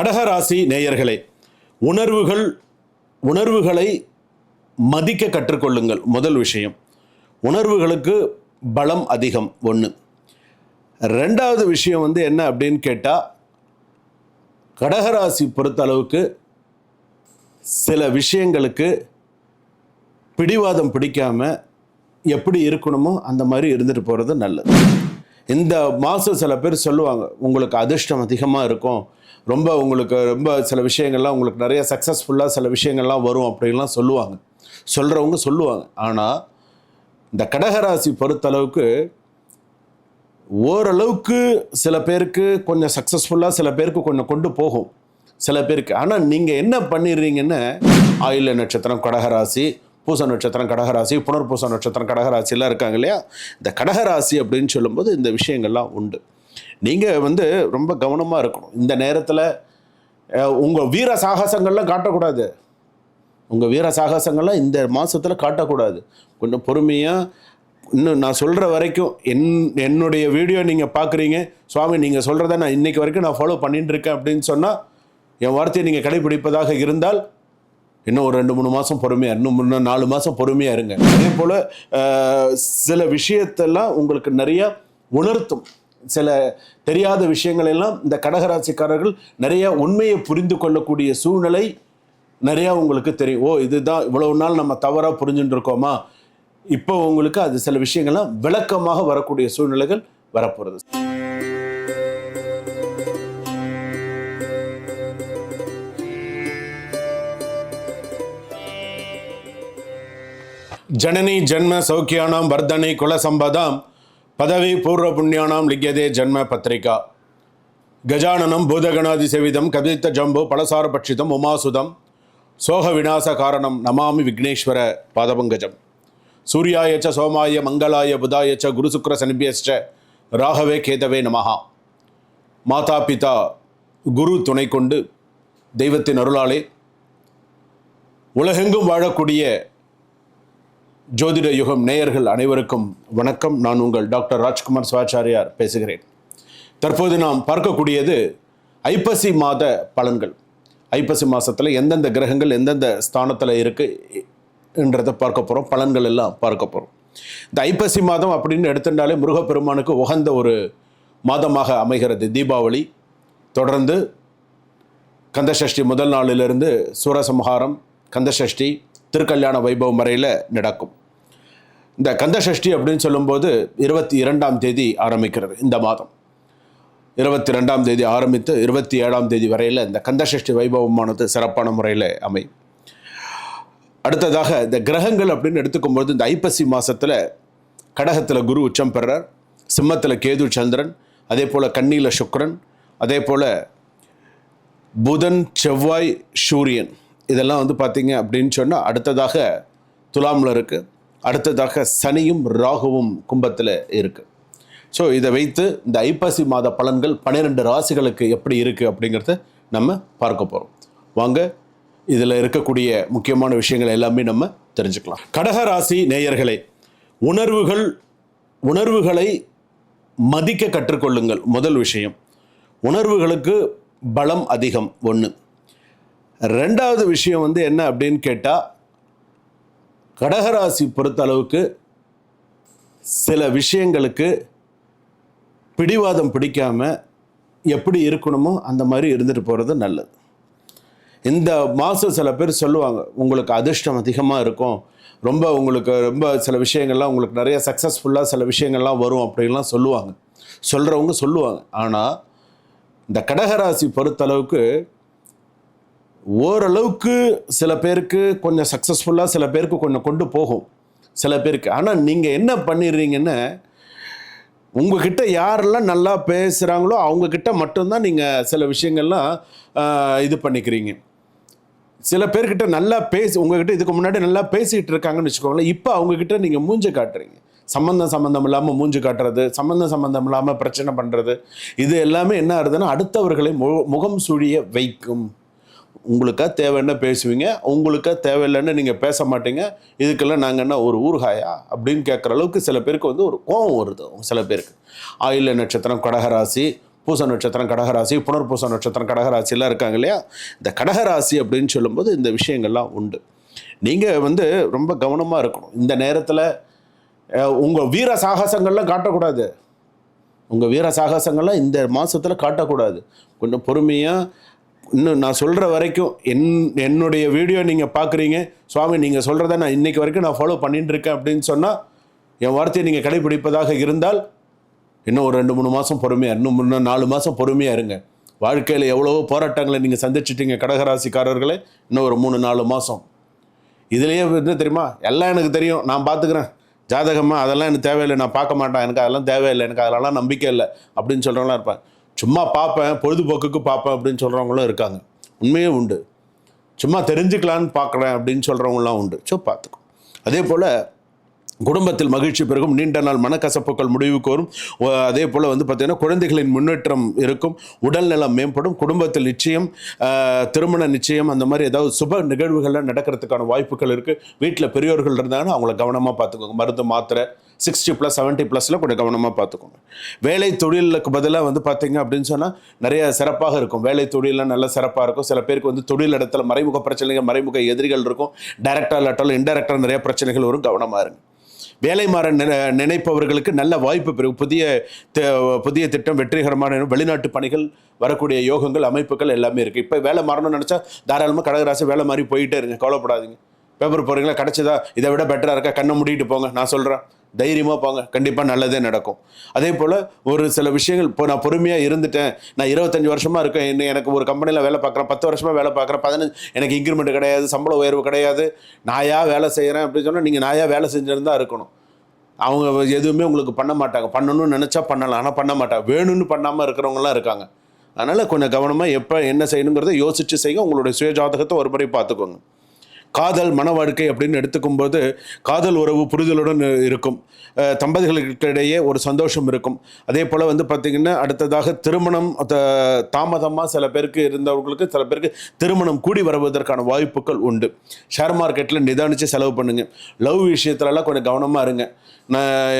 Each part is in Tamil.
கடகராசி நேயர்களே உணர்வுகள் உணர்வுகளை மதிக்க கற்றுக்கொள்ளுங்கள். முதல் விஷயம் உணர்வுகளுக்கு பலம் அதிகம். ஒன்று ரெண்டாவது விஷயம் வந்து என்ன அப்படின்னு கேட்டால் கடகராசி பொறுத்த அளவுக்கு சில விஷயங்களுக்கு பிடிவாதம் பிடிக்காமல் எப்படி இருக்கணுமோ அந்த மாதிரி இருந்துட்டு போகிறது நல்லது. இந்த மாதம் சில பேர் சொல்லுவாங்க உங்களுக்கு அதிர்ஷ்டம் அதிகமாக இருக்கும். ரொம்ப உங்களுக்கு ரொம்ப சில விஷயங்கள்லாம் உங்களுக்கு நிறைய சக்ஸஸ்ஃபுல்லாக சில விஷயங்கள்லாம் வரும் அப்படின்லாம் சொல்லுவாங்க. சொல்கிறவங்க சொல்லுவாங்க. ஆனால் இந்த கடகராசி பொறுத்தளவுக்கு ஓரளவுக்கு சில பேருக்கு கொஞ்சம் சக்ஸஸ்ஃபுல்லாக சில பேருக்கு கொஞ்சம் கொண்டு போகும். சில பேருக்கு. ஆனால் நீங்கள் என்ன பண்ணிடுறீங்கன்னு ஆயுள நட்சத்திரம் கடகராசி பூச நட்சத்திரம் கடகராசி புனர்பூச நட்சத்திரம் கடகராசிலாம் இருக்காங்க இல்லையா? இந்த கடகராசி அப்படின்னு சொல்லும்போது இந்த விஷயங்கள்லாம் உண்டு. நீங்கள் வந்து ரொம்ப கவனமாக இருக்கணும். இந்த நேரத்தில் உங்கள் வீர சாகசங்கள்லாம் காட்டக்கூடாது. உங்கள் வீர சாகசங்கள்லாம் இந்த மாதத்தில் காட்டக்கூடாது. கொஞ்சம் பொறுமையாக இன்னும் நான் சொல்கிற வரைக்கும் என் என்னுடைய வீடியோ நீங்கள் பார்க்குறீங்க சுவாமி நீங்கள் சொல்கிறத நான் இன்றைக்கு வரைக்கும் நான் ஃபாலோ பண்ணிட்டு இருக்கேன் அப்படின்னு சொன்னால் என் வார்த்தையை நீங்கள் கடைபிடிப்பதாக இருந்தால் இன்னும் ஒரு ரெண்டு மூணு மாதம் பொறுமையாக இன்னும் இன்னும் நாலு மாதம் பொறுமையாக இருங்க. அதே போல் சில விஷயத்தெல்லாம் உங்களுக்கு நிறைய உணர்த்தும். சில தெரியாத விஷயங்கள் எல்லாம் இந்த கடகராசிக்காரர்கள் நிறைய உண்மையை புரிந்து கொள்ளக்கூடிய சூழ்நிலை நிறையா உங்களுக்கு தெரியும். ஓ இதுதான் இவ்வளவு நாள் நம்ம தவறாக புரிஞ்சுட்டு இருக்கோமா? இப்போ உங்களுக்கு அது சில விஷயங்கள்லாம் விளக்கமாக வரக்கூடிய சூழ்நிலைகள் வரப்போகிறது ஜனனி ஜென்ம சௌக்கியானாம் வர்தனை குலசம்பதாம் பதவி பூர்வ புண்ணியானாம் லிக்கியதே ஜன்ம பத்திரிகா. கஜானனம் பூதகணாதி செவிதம் கவித்த ஜம்பு பலசார பட்சிதம் உமாசுதம் சோக விநாச காரணம் நமாமி விக்னேஸ்வர பாதபங்கஜம். சூர்யாயச்ச சோமாய மங்களாய புதாயச்ச ச குரு ராகவே கேதவே நமஹா. மாதா பிதா குரு துணை கொண்டு தெய்வத்தின் அருளாலே உலகெங்கும் வாழக்கூடிய ஜோதிட யுகம் நேயர்கள் அனைவருக்கும் வணக்கம். நான் உங்கள் டாக்டர் ராஜ்குமார் சிவாச்சாரியார் பேசுகிறேன். தற்போது நாம் பார்க்கக்கூடியது ஐப்பசி மாத பலன்கள். ஐப்பசி மாதத்தில் எந்தெந்த கிரகங்கள் எந்தெந்த ஸ்தானத்தில் இருக்குது என்றதை பார்க்க போகிறோம் பலன்கள் எல்லாம் பார்க்க போகிறோம் இந்த ஐப்பசி மாதம் அப்படின்னு எடுத்துட்டாலே முருகப்பெருமானுக்கு உகந்த ஒரு மாதமாக அமைகிறது. தீபாவளி தொடர்ந்து கந்தசஷ்டி முதல் நாளிலிருந்து சூரசம்ஹாரம் கந்தசஷ்டி திருக்கல்யாண வைபவம் வரையில் நடக்கும். இந்த கந்தசஷ்டி அப்படின்னு சொல்லும்போது இருபத்தி இரண்டாம் தேதி ஆரம்பிக்கிறது இந்த மாதம். இருபத்தி ரெண்டாம் தேதி ஆரம்பித்து இருபத்தி ஏழாம் தேதி வரையில் இந்த கந்தசஷ்டி வைபவமானது சிறப்பான முறையில் அமையும். அடுத்ததாக இந்த கிரகங்கள் அப்படின்னு எடுத்துக்கும்போது இந்த ஐப்பசி மாதத்தில் கடகத்தில் குரு உச்சம் பெறார். சிம்மத்தில் கேது சந்திரன் அதே போல் கன்னியில் சுக்ரன் அதே போல் புதன் செவ்வாய் சூரியன். இதெல்லாம் வந்து பார்த்திங்க அப்படின்னு சொன்னால் அடுத்ததாக துலாமில் இருக்குது அடுத்ததாக சனியும் ராகுவும் கும்பத்தில் இருக்குது ஸோ இதை வைத்து இந்த ஐப்பசி மாத பலன்கள் பன்னிரெண்டு ராசிகளுக்கு எப்படி இருக்குது அப்படிங்கிறத நம்ம பார்க்க போகிறோம் வாங்க இதில் இருக்கக்கூடிய முக்கியமான விஷயங்கள் எல்லாமே நம்ம தெரிஞ்சுக்கலாம். கடக ராசி நேயர்களே உணர்வுகள் உணர்வுகளை மதிக்க கற்றுக்கொள்ளுங்கள். முதல் விஷயம் உணர்வுகளுக்கு பலம் அதிகம் ஒன்று ரெண்டாவது விஷயம் வந்து என்ன அப்படின்னு கேட்டால் கடகராசி பொறுத்த அளவுக்கு சில விஷயங்களுக்கு பிடிவாதம் பிடிக்காமல் எப்படி இருக்கணுமோ அந்த மாதிரி இருந்துட்டு போகிறது நல்லது. இந்த மாதம் சில பேர் சொல்லுவாங்க உங்களுக்கு அதிர்ஷ்டம் அதிகமாக இருக்கும். ரொம்ப உங்களுக்கு ரொம்ப சில விஷயங்கள்லாம் உங்களுக்கு நிறைய சக்ஸஸ்ஃபுல்லாக சில விஷயங்கள்லாம் வரும் அப்படின்லாம் சொல்லுவாங்க. சொல்கிறவங்க சொல்லுவாங்க. ஆனால் இந்த கடகராசி பொறுத்தளவுக்கு ஓரளவுக்கு சில பேருக்கு கொஞ்சம் சக்ஸஸ்ஃபுல்லாக சில பேருக்கு கொஞ்சம் கொண்டு போகும். சில பேருக்கு. ஆனால் நீங்கள் என்ன பண்ணிடுறீங்கன்னா உங்ககிட்ட யாரெல்லாம் நல்லா பேசுகிறாங்களோ அவங்கக்கிட்ட மட்டும்தான் நீங்கள் சில விஷயங்கள்லாம் இது பண்ணிக்கிறீங்க. சில பேர்கிட்ட நல்லா பேசி உங்ககிட்ட இதுக்கு முன்னாடி நல்லா பேசிகிட்டு இருக்காங்கன்னு வச்சுக்கோங்களேன் இப்போ அவங்கக்கிட்ட நீங்கள் மூஞ்சி காட்டுறீங்க. சம்மந்தம் சம்மந்தம் இல்லாமல் மூஞ்சி காட்டுறது சம்மந்தம் சம்மந்தம் இல்லாமல் பிரச்சனை பண்ணுறது இது எல்லாமே என்ன ஆகுதுன்னா அடுத்தவர்களை மு முகம் சுழிய வைக்கும். உங்களுக்காக தேவைன்னா பேசுவீங்க உங்களுக்காக தேவையில்லைன்னு நீங்கள் பேச மாட்டீங்க இதுக்கெல்லாம் நாங்கள் என்ன ஒரு ஊர்காயா அப்படின்னு கேட்குற அளவுக்கு சில பேருக்கு வந்து ஒரு கோபம் வருது சில பேருக்கு. ஆயுள நட்சத்திரம் கடகராசி பூச நட்சத்திரம் கடகராசி புனர்பூச நட்சத்திரம் கடகராசிலாம் இருக்காங்க இல்லையா? இந்த கடகராசி அப்படின்னு சொல்லும்போது இந்த விஷயங்கள்லாம் உண்டு. நீங்கள் வந்து ரொம்ப கவனமாக இருக்கணும். இந்த நேரத்தில் உங்கள் வீர சாகசங்கள்லாம் காட்டக்கூடாது. உங்கள் வீர சாகசங்கள்லாம் இந்த மாதத்தில் காட்டக்கூடாது. கொஞ்சம் பொறுமையாக இன்னும் நான் சொல்கிற வரைக்கும் என் என்னுடைய வீடியோ நீங்கள் பார்க்குறீங்க சுவாமி நீங்கள் சொல்கிறத நான் இன்றைக்கு வரைக்கும் நான் ஃபாலோ பண்ணிட்டு இருக்கேன் அப்படின்னு சொன்னால் என் வார்த்தையை நீங்கள் கடைபிடிப்பதாக இருந்தால் இன்னும் ஒரு ரெண்டு மூணு மாதம் பொறுமையாக இன்னும் இன்னும் நாலு மாதம் பொறுமையாக இருங்க. வாழ்க்கையில் எவ்வளவோ போராட்டங்களை நீங்கள் சந்திச்சிட்டீங்க கடகராசிக்காரர்களே இன்னும் ஒரு மூணு நாலு மாதம் இதுலேயே என்ன தெரியுமா? எல்லாம் எனக்கு தெரியும். நான் பார்த்துக்கிறேன் ஜாதகமாக அதெல்லாம் எனக்கு தேவையில்லை. நான் பார்க்க மாட்டேன். எனக்கு அதெல்லாம் தேவையில்லை. எனக்கு அதெல்லாம் நம்பிக்கை இல்லை. அப்படின்னு சொல்கிறவங்களாம் இருப்பேன் சும்மா பார்ப்பேன் பொழுதுபோக்குக்கு பார்ப்பேன் அப்படின்னு சொல்கிறவங்களும் இருக்காங்க. உண்மையே உண்டு. சும்மா தெரிஞ்சுக்கலான்னு பார்க்குறேன் அப்படின்னு சொல்கிறவங்களாம் உண்டு. ஸோ பார்த்துக்கும் அதே போல் குடும்பத்தில் மகிழ்ச்சி பெருகும். நீண்ட நாள் மனக்கசப்புகள் முடிவுக்கு வரும் அதே போல் வந்து பார்த்திங்கன்னா குழந்தைகளின் முன்னேற்றம் இருக்கும். உடல்நலம் மேம்படும். குடும்பத்தில் நிச்சயம் திருமண நிச்சயம் அந்த மாதிரி ஏதாவது சுப நிகழ்வுகள்லாம் நடக்கிறதுக்கான வாய்ப்புகள் இருக்குது வீட்டில் பெரியோர்கள் இருந்தாங்கன்னா அவங்கள கவனமாக பார்த்துக்கோங்க மருந்து மாத்திரை சிக்ஸ்டி ப்ளஸ் செவன்ட்டி ப்ளஸில் கொஞ்சம் கவனமாக பார்த்துக்கோங்க வேலை தொழிலுக்கு பதிலாக வந்து பார்த்திங்க அப்படின்னு சொன்னால் நிறைய சிறப்பாக இருக்கும். வேலை தொழிலெலாம் நல்ல சிறப்பாக இருக்கும். சில பேருக்கு வந்து தொழில் இடத்துல மறைமுக பிரச்சனைகள் மறைமுக எதிரிகள் இருக்கும். டைரக்டாக இல்லாட்டாலும் இன்டெரக்டாக நிறைய பிரச்சனைகள் வரும். கவனமாக இருங்க. வேலை மாற நினை- நினைப்பவர்களுக்கு நல்ல வாய்ப்பு பெறும். புதிய புதிய திட்டம் வெற்றிகரமான வெளிநாட்டு பணிகள் வரக்கூடிய யோகங்கள் அமைப்புகள் எல்லாமே இருக்குது இப்போ வேலை மாறணும்னு நினச்சா தாராளமாக கடகராசி வேலை மாறி போயிட்டே இருங்க. கவலைப்படாதீங்க. பேப்பர் போகிறீங்களா கிடச்சதா? இதை விட பெட்டராக இருக்கா? கண்ணை மூடிட்டு போங்க. நான் சொல்கிறேன் தைரியமாக போங்க. கண்டிப்பாக நல்லதே நடக்கும். அதே போல் ஒரு சில விஷயங்கள் இப்போ நான் பொறுமையாக இருந்துட்டேன். நான் இருபத்தஞ்சி வருஷமாக இருக்கேன். என்ன எனக்கு ஒரு கம்பெனியில் வேலை பார்க்குறேன். பத்து வருஷமாக வேலை பார்க்குறேன். பதினஞ்சு எனக்கு இன்க்ரிமெண்ட் கிடையாது. சம்பள உயர்வு கிடையாது. நாயா வேலை செய்கிறேன் அப்படின்னு சொன்னால் நீங்கள் நாயா வேலை செஞ்சுருந்தா இருக்கணும். அவங்க எதுவுமே உங்களுக்கு பண்ண மாட்டாங்க. பண்ணணும்னு நினச்சா பண்ணலாம். ஆனால் பண்ண மாட்டாங்க. வேணும்னு பண்ணாமல் இருக்கிறவங்களாம் இருக்காங்க. அதனால் கொஞ்சம் கவனமாக எப்போ என்ன செய்யணுங்கிறத யோசித்து செய்யுங்க. உங்களுடைய சுய ஜாதகத்தை ஒரு முறை பார்த்துக்கோங்க. காதல் மன வாழ்க்கை அப்படின்னு எடுத்துக்கும்போது காதல் உறவு புரிதலுடன் இருக்கும். தம்பதிகளுக்கிடையே ஒரு சந்தோஷம் இருக்கும். அதே போல் வந்து பார்த்திங்கன்னா அடுத்ததாக திருமணம் த- தாமதமாக சில பேருக்கு இருந்தவர்களுக்கு சில பேருக்கு திருமணம் கூடி வருவதற்கான வாய்ப்புகள் உண்டு. ஷேர் மார்க்கெட்டில் நிதானித்து செலவு பண்ணுங்கள் லவ் விஷயத்துலலாம் கொஞ்சம் கவனமாக இருங்க. நான்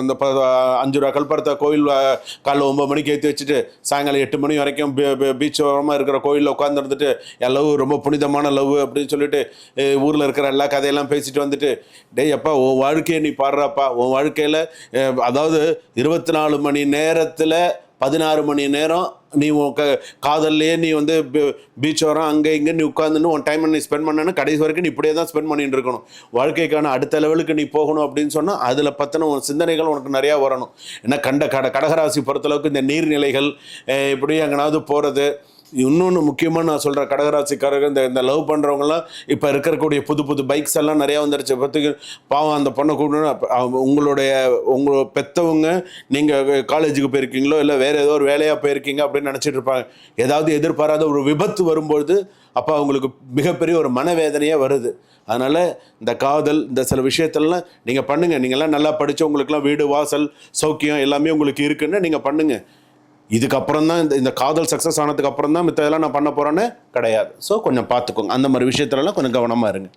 இந்த ப- அஞ்சு ரூபா கல்பரத்தை கோயில் காலைல ஒம்பது மணிக்கு ஏற்றி வச்சுட்டு சாயங்காலம் எட்டு மணி வரைக்கும் பீச் ஓரமாக இருக்கிற கோயிலில் உட்காந்துருந்துட்டு என் லவ் ரொம்ப புனிதமான லவ் அப்படின்னு சொல்லிட்டு ஊரில் இருக்கிற எல்லா கதையெல்லாம் பேசிட்டு வந்துட்டு டேய் அப்பா உன் வாழ்க்கையை நீ பாடுறாப்பா. உன் வாழ்க்கையில் அதாவது இருபத்தி நாலு மணி நேரத்தில் பதினாறு மணி நேரம் நீ உன் க காதல்லையே நீ வந்து பீச் வரோம் அங்கே இங்கே நீ உட்காந்துன்னு உன் டைம் நீ ஸ்பெண்ட் பண்ணனு கடைசி வரைக்கும் நீ இப்படியே தான் ஸ்பெண்ட் பண்ணிட்டு இருக்கணும். வாழ்க்கைக்கான அடுத்த லெவலுக்கு நீ போகணும் அப்படின்னு சொன்னால் அதில் பற்றின உன் சிந்தனைகள் உனக்கு நிறையா வரணும். ஏன்னா கண்ட கட கடகராசி பொறுத்தளவுக்கு இந்த நீர்நிலைகள் இப்படி எங்கனாவது போகிறது இன்னொன்று முக்கியமாக நான் சொல்கிறேன் கடகராசிக்காரர்கள் இந்த இந்த லவ் பண்ணுறவங்கலாம் இப்போ இருக்கக்கூடிய புது புது பைக்ஸ் எல்லாம் நிறையா வந்துருச்சு. பத்துக்கு பாவம் அந்த பொண்ணை கூப்பிடணும் உங்களுடைய உங்கள் பெற்றவங்க நீங்கள் காலேஜுக்கு போயிருக்கீங்களோ இல்லை வேறு ஏதோ ஒரு வேலையாக போயிருக்கீங்க அப்படின்னு நினச்சிட்டு இருப்பாங்க. ஏதாவது எதிர்பாராத ஒரு விபத்து வரும்பொழுது அப்போ அவங்களுக்கு மிகப்பெரிய ஒரு மனவேதனையாக வருது. அதனால் இந்த காதல் இந்த சில விஷயத்தெல்லாம் நீங்கள் பண்ணுங்கள் நீங்கள்லாம் நல்லா படித்து உங்களுக்குலாம் வீடு வாசல் சௌக்கியம் எல்லாமே உங்களுக்கு இருக்குன்னு நீங்கள் பண்ணுங்கள் இதுக்கப்புறம் தான் இந்த இந்த காதல் சக்ஸஸ் ஆனதுக்கு அப்புறம் தான் மித்ததெல்லாம் நான் பண்ண போகிறேன்னு கிடையாது. ஸோ கொஞ்சம் பார்த்துக்கோங்க. அந்த மாதிரி விஷயத்துலலாம் கொஞ்சம் கவனமாக இருங்க.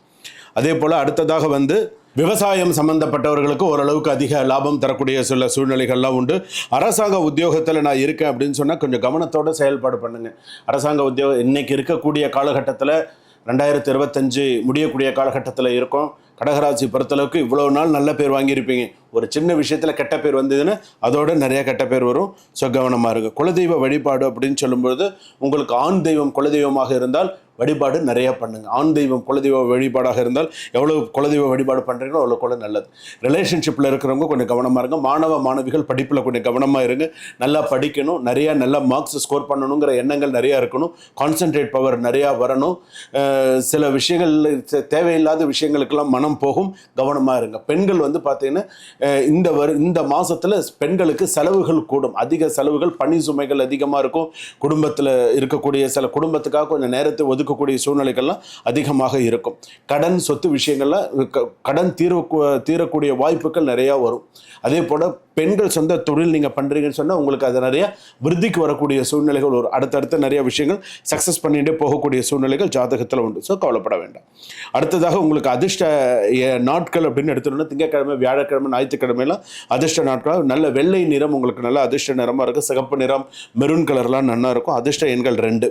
அதே போல் அடுத்ததாக வந்து விவசாயம் சம்பந்தப்பட்டவர்களுக்கு ஓரளவுக்கு அதிக லாபம் தரக்கூடிய சில சூழ்நிலைகள்லாம் உண்டு. அரசாங்க உத்தியோகத்தில் நான் இருக்கேன் அப்படின்னு சொன்னால் கொஞ்சம் கவனத்தோடு செயல்பாடு பண்ணுங்கள் அரசாங்க உத்தியோகம் இன்னைக்கு இருக்கக்கூடிய காலகட்டத்தில் ரெண்டாயிரத்தி இருபத்தஞ்சு முடியக்கூடிய காலகட்டத்தில் இருக்கோம். கடகராசி பொறுத்தளவுக்கு இவ்வளோ நாள் நல்ல பேர் வாங்கியிருப்பீங்க. ஒரு சின்ன விஷயத்தில் கெட்ட பேர் வந்ததுன்னா அதோட நிறைய கெட்ட பேர் வரும். ஸோ கவனமாக இருக்குது குலதெய்வ வழிபாடு அப்படின்னு சொல்லும்பொழுது உங்களுக்கு ஆண் தெய்வம் குலதெய்வமாக இருந்தால் வழிபாடு நிறையா பண்ணுங்கள் ஆண் தெய்வம் குலதெய்வ வழிபாடாக இருந்தால் எவ்வளோ குலதெய்வ வழிபாடு பண்ணுறீங்களோ அவ்வளோ கூட நல்லது. ரிலேஷன்ஷிப்பில் இருக்கிறவங்க கொஞ்சம் கவனமாக இருங்க. மாணவ மாணவிகள் படிப்பில் கொஞ்சம் கவனமாக இருங்க. நல்லா படிக்கணும். நிறையா நல்லா மார்க்ஸ் ஸ்கோர் பண்ணணுங்கிற எண்ணங்கள் நிறையா இருக்கணும். கான்சென்ட்ரேட் பவர் நிறையா வரணும். சில விஷயங்கள் தேவையில்லாத விஷயங்களுக்கெல்லாம் மனம் போகும். கவனமாக இருங்க. பெண்கள் வந்து பார்த்திங்கன்னா இந்த வரு இந்த மாதத்தில் பெண்களுக்கு செலவுகள் கூடும். அதிக செலவுகள் பணி சுமைகள் அதிகமாக இருக்கும். குடும்பத்தில் இருக்கக்கூடிய சில குடும்பத்துக்காக கொஞ்சம் நேரத்தை ஒதுக்கக்கூடிய சூழ்நிலைகள்லாம் அதிகமாக இருக்கும். கடன் சொத்து விஷயங்கள்லாம் க- கடன் தீர தீரக்கூடிய வாய்ப்புகள் நிறையா வரும். அதே போல் பெண்கள் சொந்த தொழில் நீங்கள் பண்ணுறீங்கன்னு சொன்னால் உங்களுக்கு அது நிறையா விருத்திக்கு வரக்கூடிய சூழ்நிலைகள் வரும். அடுத்தடுத்த நிறைய விஷயங்கள் சக்ஸஸ் பண்ணிகிட்டே போகக்கூடிய சூழ்நிலைகள் ஜாதகத்தில் உண்டு. ஸோ கவலைப்பட வேண்டாம். அடுத்ததாக உங்களுக்கு அதிர்ஷ்ட நாட்கள் அப்படின்னு எடுத்துட்டோம்னா திங்கட்கிழமை வியாழக்கிழமை ஞாயிற்று ஞாயிற்றுக்கிழமையெல்லாம் அதிர்ஷ்ட நாட்களாக நல்ல வெள்ளை நிறம் உங்களுக்கு நல்ல அதிர்ஷ்ட நிறமாக இருக்கும் சிகப்பு நிறம் மெரூன் கலர்லாம் நல்லா இருக்கும். அதிர்ஷ்ட எண்கள் ரெண்டு.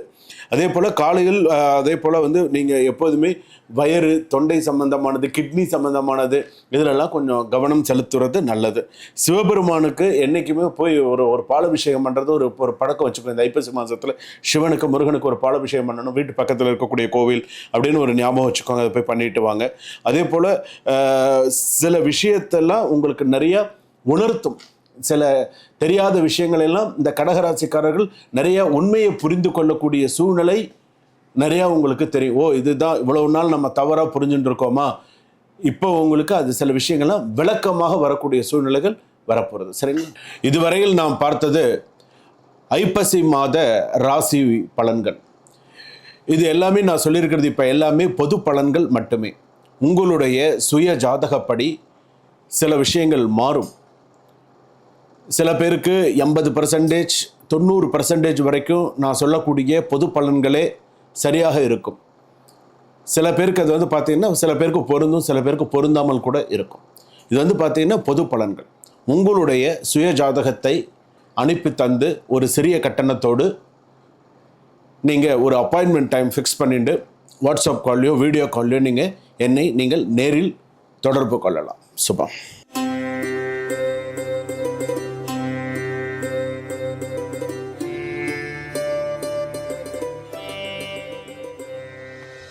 அதே போல் காலையில் அதே போல் வந்து நீங்கள் எப்போதுமே வயறு தொண்டை சம்பந்தமானது கிட்னி சம்பந்தமானது இதிலெல்லாம் கொஞ்சம் கவனம் செலுத்துறது நல்லது. சிவபெருமானுக்கு என்றைக்குமே போய் ஒரு ஒரு பாலபிஷேகம் பண்ணுறது ஒரு ஒரு பழக்கம் வச்சுக்கணும் இந்த ஐப்பசி மாதத்தில் சிவனுக்கு முருகனுக்கு ஒரு பாலாபிஷேகம் பண்ணணும். வீட்டு பக்கத்தில் இருக்கக்கூடிய கோவில் அப்படின்னு ஒரு ஞாபகம் வச்சுக்கோங்க. அதை போய் பண்ணிட்டு வாங்க. அதே போல் சில விஷயத்தெல்லாம் உங்களுக்கு நிறைய உணர்த்தும். சில தெரியாத விஷயங்கள் எல்லாம் இந்த கடகராசிக்காரர்கள் நிறைய உண்மையை புரிந்து கொள்ளக்கூடிய சூழ்நிலை நிறையா உங்களுக்கு தெரியும். ஓ இதுதான் இவ்வளவு நாள் நம்ம தவறாக புரிஞ்சுட்டு இருக்கோமா? இப்போ உங்களுக்கு அது சில விஷயங்கள்லாம் விளக்கமாக வரக்கூடிய சூழ்நிலைகள் வரப்போகிறது சரிங்களா? இதுவரையில் நாம் பார்த்தது ஐப்பசி மாத ராசி பலன்கள். இது எல்லாமே நான் சொல்லியிருக்கிறது இப்போ எல்லாமே பொது பலன்கள் மட்டுமே. உங்களுடைய சுய ஜாதகப்படி சில விஷயங்கள் மாறும். சில பேருக்கு எண்பது பர்சன்டேஜ் தொண்ணூறு பர்சன்டேஜ் வரைக்கும் நான் சொல்லக்கூடிய பொது பலன்களே சரியாக இருக்கும். சில பேருக்கு அது வந்து பார்த்தீங்கன்னா சில பேருக்கு பொருந்தும் சில பேருக்கு பொருந்தாமல் கூட இருக்கும். இது வந்து பார்த்தீங்கன்னா பொது பலன்கள். உங்களுடைய சுய ஜாதகத்தை அனுப்பி தந்து ஒரு சிறிய கட்டணத்தோடு நீங்கள் ஒரு அப்பாயின்மெண்ட் டைம் ஃபிக்ஸ் பண்ணிட்டு வாட்ஸ்அப் கால்லையோ வீடியோ கால்லையோ நீங்கள் என்னை நீங்கள் நேரில் தொடர்பு கொள்ளலாம். சுபம்